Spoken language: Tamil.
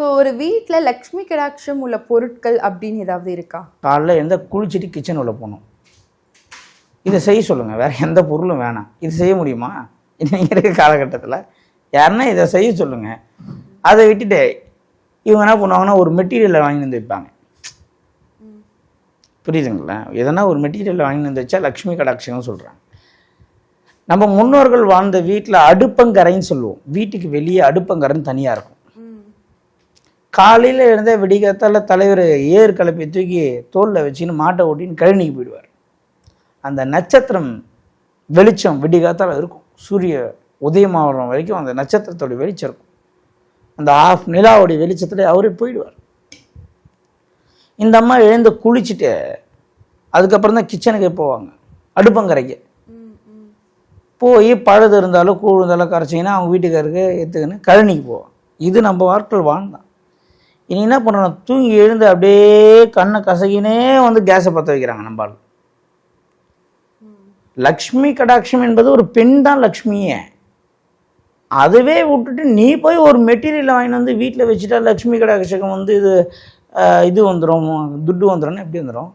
ஸோ ஒரு வீட்டில் லக்ஷ்மி கடாட்சம் உள்ள பொருட்கள் அப்படின்னு ஏதாவது இருக்கா? காலைல எந்த குளிச்சுட்டு கிச்சன் உள்ள போகணும். இதை செய்ய சொல்லுங்கள் வேறு எந்த பொருளும் வேணாம். இது செய்ய முடியுமா? இன்னைக்கு இருக்க காலகட்டத்தில் யாருன்னா இதை செய்ய சொல்லுங்கள் அதை விட்டுட்டு இவங்க என்ன பண்ணுவாங்கன்னா ஒரு மெட்டீரியலை வாங்கி வந்து வைப்பாங்க புரியுதுங்களா? எதனா ஒரு மெட்டீரியல் வாங்கி வந்து வச்சா லக்ஷ்மி கடாட்சம்னு சொல்கிறாங்க நம்ம முன்னோர்கள் வாழ்ந்த வீட்டில் அடுப்பங்கரைன்னு சொல்லுவோம். வீட்டுக்கு வெளியே அடுப்பங்கரைன்னு தனியாக இருக்கும். காலையில் இருந்தே விடிகாத்தால தலைவர் ஏர் கலப்பை தூக்கி தோலில் வச்சுன்னு மாட்டை ஓட்டின்னு கழனிக்கு போயிடுவார். அந்த நட்சத்திரம் வெளிச்சம் விடிகாத்தால் இருக்கும். சூரிய உதயமாகிற வரைக்கும் அந்த நட்சத்திரத்தோட வெளிச்சம் இருக்கும். அந்த ஆஃப் நிலாவுடைய வெளிச்சத்துல அவரே போயிடுவார். இந்த அம்மா எழுந்து குளிச்சுட்டு அதுக்கப்புறம் தான் கிச்சனுக்கு போவாங்க. அடுப்பங்கரைக்கு. போய் பழுது இருந்தாலும் கூழ் இருந்தாலும் கரைச்சிங்கன்னா அவங்க வீட்டுக்காருக்கு எடுத்துக்கின்னு கழனிக்கு போவான் இது நம்ம வாழ்க்கையில் வாழ்ந்தான். இனி என்ன பண்ணணும்? தூங்கி எழுந்து அப்படியே கண்ணை கசகினே வந்து கேஸை பற்ற வைக்கிறாங்க ஆள். லக்ஷ்மி கடாட்சம் என்பது ஒரு பெண் தான் லக்ஷ்மியே. அதுவே விட்டுட்டு நீ போய் ஒரு மெட்டீரியலை வாங்கிட்டு வந்து வீட்டில் வச்சுட்டா லக்ஷ்மி கடாட்சகம் வந்து இது இது வந்துடும் துட்டு வந்துடும்னு எப்படி வந்துடும்